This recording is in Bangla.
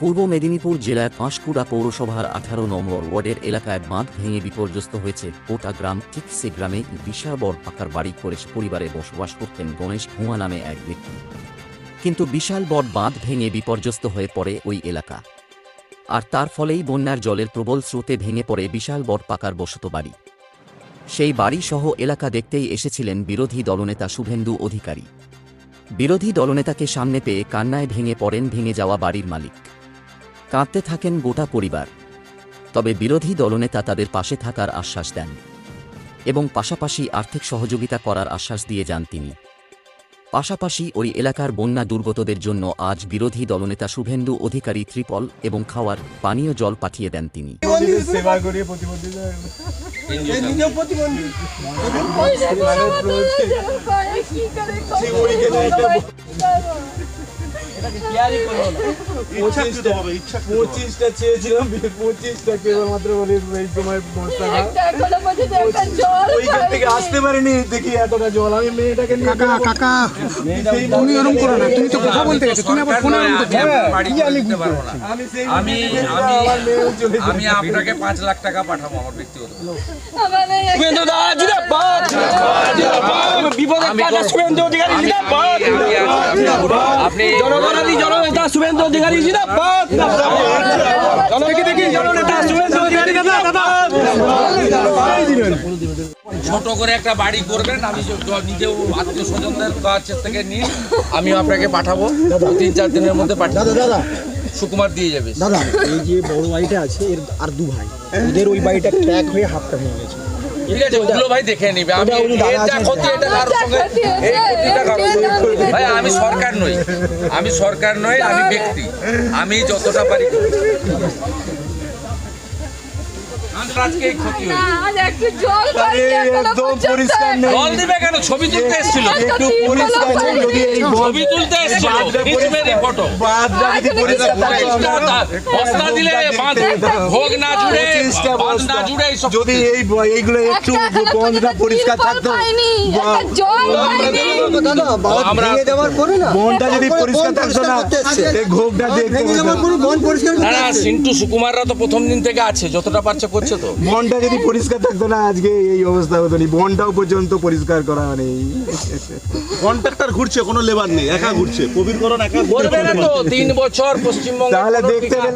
পূর্ব মেদিনীপুর জেলার পাঁশকুড়া পৌরসভার আঠারো নম্বর ওয়ার্ডের এলাকায় বাঁধ ভেঙে বিপর্যস্ত হয়েছে গোটা গ্রাম, ঠিক গ্রামে বিশাল পাকার বাড়ি করে পরিবারে বসবাস করতেন গণেশ ভুঁয়া নামে এক ব্যক্তি। কিন্তু বিশাল বড় বাঁধ ভেঙে বিপর্যস্ত হয়ে পড়ে ওই এলাকা। আর তার ফলেই বন্যার জলের প্রবল স্রোতে ভেঙে পড়ে বিশাল বড় পাকার বসত বাড়ি। সেই বাড়ি সহ এলাকা দেখতেই এসেছিলেন বিরোধী দলনেতা শুভেন্দু অধিকারী। বিরোধী দলনেতাকে সামনে পেয়ে কান্নায় ভেঙে পড়েন ভেঙে যাওয়া বাড়ির মালিক। কাঁদতে থাকেন গোটা পরিবার তবে বিরোধী দলনেতা তাদের পাশে থাকার আশ্বাস দেন এবং পাশাপাশি আর্থিক সহযোগিতা করার আশ্বাস দিয়ে যান তিনি পাশাপাশি ওই এলাকার বন্যা দুর্গতদের জন্য আজ বিরোধী দলনেতা শুভেন্দু অধিকারী ত্রিপল এবং খাওয়ার পানীয় জল পাঠিয়ে দেন তিনি সেবা পঁচিশটা চেয়েছিলাম পঁচিশটা কেবলমাত্র বলি এই সময় বস্তা ওইখান থেকে আসতে পারিনি দেখি এতটা জল। আমি মেয়েটাকে নিয়ে কাকা কাকা তুমি ওরম করো না। তুমি তো কথা বলতে গেছো তুমি আবার ফোন ওরম করছ বাড়ি করে দিতে পারব না। আমি সেই আপনাকে পাঁচ লাখ টাকা পাঠাবো আমার ব্যক্তিগত। বিপদের অধিকারী আপনি জননেতা শুভেন্দু অধিকারী জিন্দাবাদ। দেখি দেখি জননেতা শুভেন্দু অধিকারী ছোট করে একটা বাড়ি করবেন আমি যে- জ- নিজেও আত্মীয় স্বজনদের কাছ থেকে নিয়ে আমি আপনাকে পাঠাবো। দু তিন চার দিনের মধ্যে পাঠাবো সুকুমার দিয়ে যাবে। দাদা এই যে বড় বাড়িটা আছে এর আর দু ভাই। ওদের ওই বাড়িটা ক্র্যাক হয়ে হাতটা ভেঙে গেছে। ঠিক আছে ওগুলো ভাই দেখে নিবে। আমি আছেন। ক্ষতি এটা কারোর সঙ্গে এই ক্ষতিটা কারোর আমি সরকার নই। আমি সরকার নই আমি ব্যক্তি। আমি যতটা পারি। জল দিবে কেন? ছবি তুলতে এসেছিল। একটু পরিষ্কার যদি ছবি তুলতে এসেছিল। ফটো। বাঁধটা যদি পরিষ্কার থাকতো বস্তা দিলে ভোগ না জুড়ে না জুড়ে যদি এই এইগুলো একটু বন্ধটা পরিষ্কার থাকতো বনটা যদি পরিষ্কার থাকতো না এই ঘোগটা বন পরিষ্কার না। সিন্টু সুকুমাররা তো প্রথম দিন থেকে আছে যতটা পারছে করছে তো? বনটা যদি পরিষ্কার থাকতো না আজকে এই অবস্থা হতো না। বনটাও পর্যন্ত পরিষ্কার করা নেই কন্ট্রাক্টর ঘুরছে কোনো লেবার নেই একা ঘুরছে। প্রবীরকরণ একা না তো তিন বছর পশ্চিমবঙ্গ তাহলে দেখতে